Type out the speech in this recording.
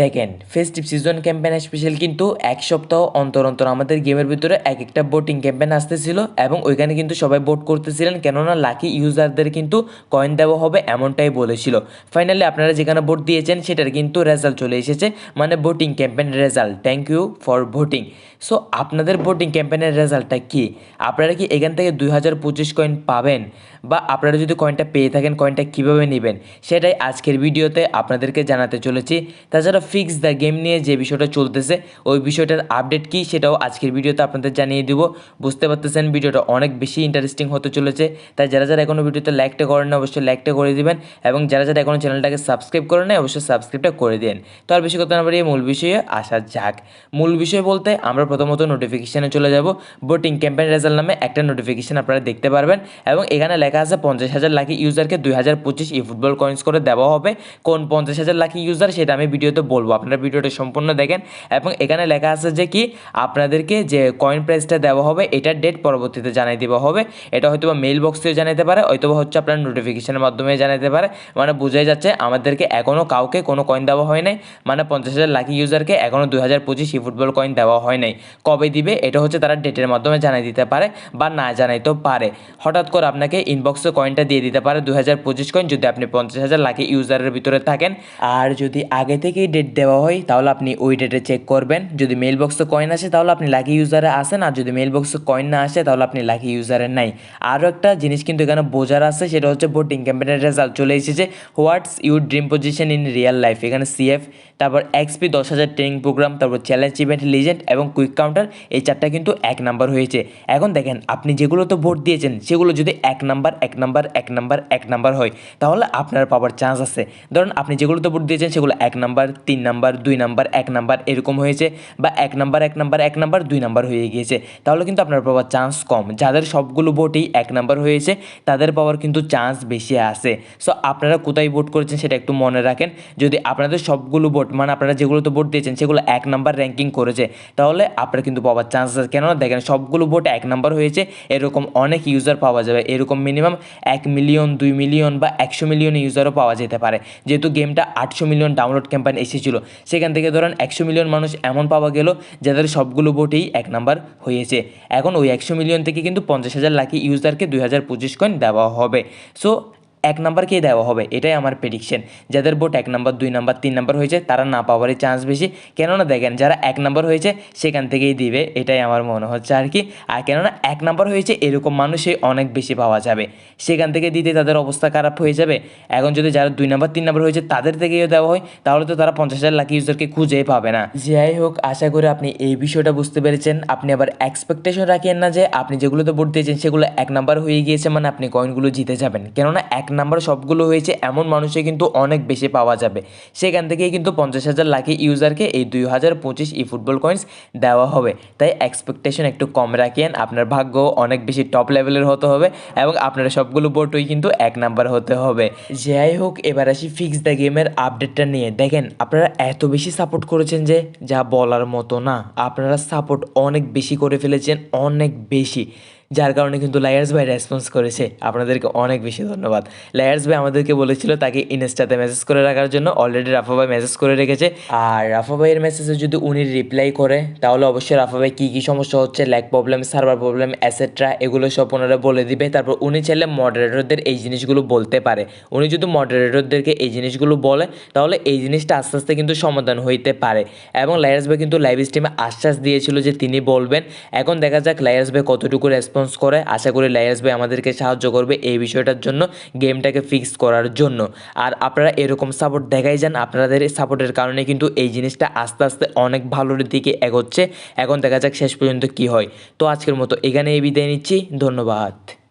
দেখেন festive season campaign special কিন্তু এক সপ্তাহ অন্তর অন্তর আমাদের গেমের ভিতরে এক একটা বোটিং ক্যাম্পেন আসতেছিল এবং ওইখানে কিন্তু সবাই বোট করতেছিলেন কেননা লাকি ইউজারদের কিন্তু কয়েন দেওয়া হবে এমনটাই বলেছিল। ফাইনালি আপনারা যেখানে ভোট দিয়েছেন সেটার কিন্তু রেজাল্ট চলে এসেছে মানে voting campaign result thank you for voting so আপনাদের ভোটিং ক্যাম্পেনের রেজাল্টটা কি? আপনারা কি এখান থেকে দুই হাজার পঁচিশ কয়েন পাবেন? বা আপনারা যদি কয়েনটা পেয়ে থাকেন কয়েনটা কীভাবে নেবেন? সেটাই আজকের ভিডিওতে আপনাদেরকে জানাতে চলেছি। তাছাড়া ফিক্স দ্য গেম নিয়ে যে বিষয়টা চলতেছে, ওই বিষয়টার আপডেট কি সেটাও আজকের ভিডিওতে আপনাদের জানিয়ে দিব। বুঝতে পারতেছেন, ভিডিওটা অনেক বেশি ইন্টারেস্টিং হতে চলেছে। তাই যারা যারা এখনও ভিডিওতে লাইকটা করেন না, অবশ্যই লাইকটা করে দিবেন এবং যারা যারা এখনও চ্যানেলটাকে সাবস্ক্রাইব করেন না অবশ্যই সাবস্ক্রাইবটা করে দিন। তো আর বেশি কথা না বাড়িয়ে মূল বিষয়ে আসা যাক। মূল বিষয় বলতে আমরা প্রথমত নোটিফিকেশানে চলে যাব। বোটিং ক্যাম্পেইন রেজাল্ট নামে একটা নোটিফিকেশান আপনারা দেখতে পারবেন এবং এখানে লেখা আছে পঞ্চাশ হাজার লাখি ইউজারকে দুই হাজার পঁচিশ ই ফুটবল কয়েন্স করে দেওয়া হবে। কোন পঞ্চাশ হাজার লাখি ইউজার সেটা আমি ভিডিওতে বলব। আপনারা ভিডিওটা সম্পূর্ণ দেখেন এবং এখানে লেখা আছে যে কি, আপনাদেরকে যে কয়েন প্রাইসটা দেওয়া হবে, এটার ডেট পরবর্তীতে জানাই দেওয়া হবে। এটা হয়তো বা মেল বক্সেও জানাতে পারে হয়তো হচ্ছে আপনার নোটিফিকেশনের মাধ্যমে জানাতে পারে। মানে বোঝাই যাচ্ছে, আমাদেরকে এখনও কাউকে কোনো কয়েন দেওয়া হয় নাই। মানে পঞ্চাশ হাজার লাকি ইউজারকে এখনও দুই হাজার পঁচিশ ফুটবল কয়েন দেওয়া হয় নাই। কবে দিবে, এটা হচ্ছে তারা ডেটের মাধ্যমে জানাই দিতে পারে বা না জানাইতেও পারে। হঠাৎ করে আপনাকে ইনবক্সে কয়েনটা দিয়ে দিতে পারে দুই হাজার পঁচিশ কয়েন যদি আপনি পঞ্চাশ হাজার লাকি ইউজারের ভিতরে থাকেন। আর যদি আগে থেকেই ডেট দেওয়া হয়, তাহলে আপনি ওই ডেটে চেক করবেন। যদি মেল বক্সে কয়েন আসে, তাহলে আপনি লাকি ইউজারে আসেন। আর যদি মেল বক্সে কয়েন না আসে, তাহলে আপনি লাকি ইউজারে নাই। আরও একটা জিনিস কিন্তু এখানে বোঝার আছে, সেটা হচ্ছে ভোটিং ক্যাম্পেনের রেজাল্ট চলে এসেছে what's your dream position in real life এখানে সিএফ তারপর এক্সপি দশ হাজার ট্রেনিং প্রোগ্রাম তারপর চ্যালেঞ্জ ইভেন্ট লিজেন্ড এবং কুইক কাউন্টার এই চারটা কিন্তু এক নাম্বার হয়েছে। এখন দেখেন, আপনি যেগুলো তো ভোট দিয়েছেন, সেগুলো যদি এক নাম্বার এক নাম্বার এক নাম্বার এক নাম্বার হয়, তাহলে আপনার পাওয়ার চান্স আছে। ধরুন আপনি যেগুলোতে ভোট দিয়েছেন, সেগুলো এক নাম্বার তিন নাম্বার, দুই নাম্বার, এক নাম্বার এরকম হয়েছে বা এক নাম্বার এক নাম্বার এক নাম্বার, দুই নাম্বার হয়ে গিয়েছে। তাহলে কিন্তু আপনার পাওয়ার চান্স কম। যাদের সবগুলো ভোটই এক নাম্বার হয়েছে, তাদের পাওয়ার কিন্তু চান্স বেশি আছে। সো আপনারা কোথায় ভোট করেছেন সেটা একটু মনে রাখেন। যদি আপনাদের সবগুলো ভোট মানে আপনারা যেগুলোতে ভোট দিয়েছেন, সেগুলো এক নাম্বার র্যাঙ্কিং করেছে, তাহলে আপনার কিন্তু পাওয়ার চান্স আছে। কেননা দেখেন, সবগুলো ভোট এক নাম্বার হয়েছে, এরকম অনেক ইউজার পাওয়া যাবে। এরকম মিনিমাম এক মিলিয়ন দুই মিলিয়ন বা একশো মিলিয়ন ইউজারও পাওয়া যেতে পারে। যেহেতু গেমটা আটশো মিলিয়ন ডাউনলোড ক্যাম্পেইন এসেছিল সেখান থেকে ধরেন একশো মিলিয়ন মানুষ এমন পাওয়া গেল যাদের সবগুলো ভোটেই এক নাম্বার হয়েছে। এখন ওই একশো মিলিয়ন থেকে কিন্তু পঞ্চাশ হাজার লাখি ইউজারকে দুই হাজার পঁচিশ কয়েন দেওয়া হবে। সো এক নাম্বারকেই দেওয়া হবে, এটাই আমার প্রেডিকশন যাদের ভোট এক নাম্বার, দুই নাম্বার, তিন নাম্বার হয়েছে, তারা না পাওয়ারই চান্স বেশি। কেননা দেখেন, যারা এক নাম্বার হয়েছে, সেখান থেকেই দিবে, এটাই আমার মনে হচ্ছে আর কি। আর কেননা এক নাম্বার হয়েছে, এরকম মানুষই অনেক বেশি পাওয়া যাবে। সেখান থেকে দিতে তাদের অবস্থা খারাপ হয়ে যাবে। এখন যদি যারা দুই নাম্বার, তিন নাম্বার হয়েছে, তাদের থেকেও দেওয়া হয়, তাহলে তো তারা পঞ্চাশ হাজার লাখ ইউজারকে খুঁজেই পাবে না। যাই হোক, আশা করি আপনি এই বিষয়টা বুঝতে পেরেছেন। আপনি আবার এক্সপেকটেশন রাখেন না যে, আপনি যেগুলোতে ভোট দিয়েছেন, সেগুলো এক নাম্বার হয়ে গিয়েছে মানে আপনি কয়েনগুলো জিতে যাবেন। কেননা এক নাম্বার সবগুলো হয়েছে, এমন মানুষে কিন্তু অনেক বেশি পাওয়া যাবে। সেখান থেকেই কিন্তু পঞ্চাশ হাজার লাখি ইউজারকে এই দুই হাজার পঁচিশ ই ফুটবল কয়েন্স দেওয়া হবে। তাই এক্সপেকটেশন একটু কম রাখেন, আপনার ভাগ্য অনেক বেশি টপ লেভেলের হতে হবে এবং আপনার সবগুলো বোর্ডই কিন্তু এক নাম্বার হতে হবে। যাই হোক, এবার আসি ফিক্স দ্য গেমের আপডেটটা নিয়ে। দেখেন, আপনারা এত বেশি সাপোর্ট করেছেন যে, যা বলার মতো না। আপনারা সাপোর্ট অনেক বেশি করে ফেলেছেন, অনেক বেশি। যার কারণে কিন্তু লায়ার্স ভাই রেসপন্স করেছে। আপনাদেরকে অনেক বেশি ধন্যবাদ। লায়ার্স ভাই আমাদেরকে বলেছিল তাকে ইনস্টাতে মেসেজ করে রাখার জন্য। অলরেডি রাফা ভাই মেসেজ করে রেখেছে। আর রাফা ভাইয়ের মেসেজে যদি উনি রিপ্লাই করে, তাহলে অবশ্যই রাফা ভাই কী কী সমস্যা হচ্ছে lag problem server problem etcetera এগুলো সব ওনারা বলে দিবে। তারপর উনি চাইলে মডারেটরদের এই জিনিসগুলো বলতে পারে। উনি যদি মডারেটরদেরকে এই জিনিসগুলো বলে, তাহলে এই জিনিসটা আস্তে আস্তে কিন্তু সমাধান হইতে পারে। এবং লায়ার্স ভাই কিন্তু লাইভ স্ট্রিমে আশ্বাস দিয়েছিল যে তিনি বলবেন। এখন দেখা যাক লায়ার্স ভাই কতটুকু রেসপন্স করে। আশা করি লায়ার্স ভাই আমাদেরকে সাহায্য করবে এই বিষয়টার জন্য গেমটাকে ফিক্স করার জন্য। আর আপনারা এরকম সাপোর্ট দেখাই যান, আপনাদের সাপোর্টের কারণে কিন্তু এই জিনিসটা আস্তে আস্তে অনেক ভালোর দিকে এগোচ্ছে। এখন দেখা যাক শেষ পর্যন্ত কি হয়। তো আজকের মতো এখানে এই বিদায় নিচ্ছি, ধন্যবাদ।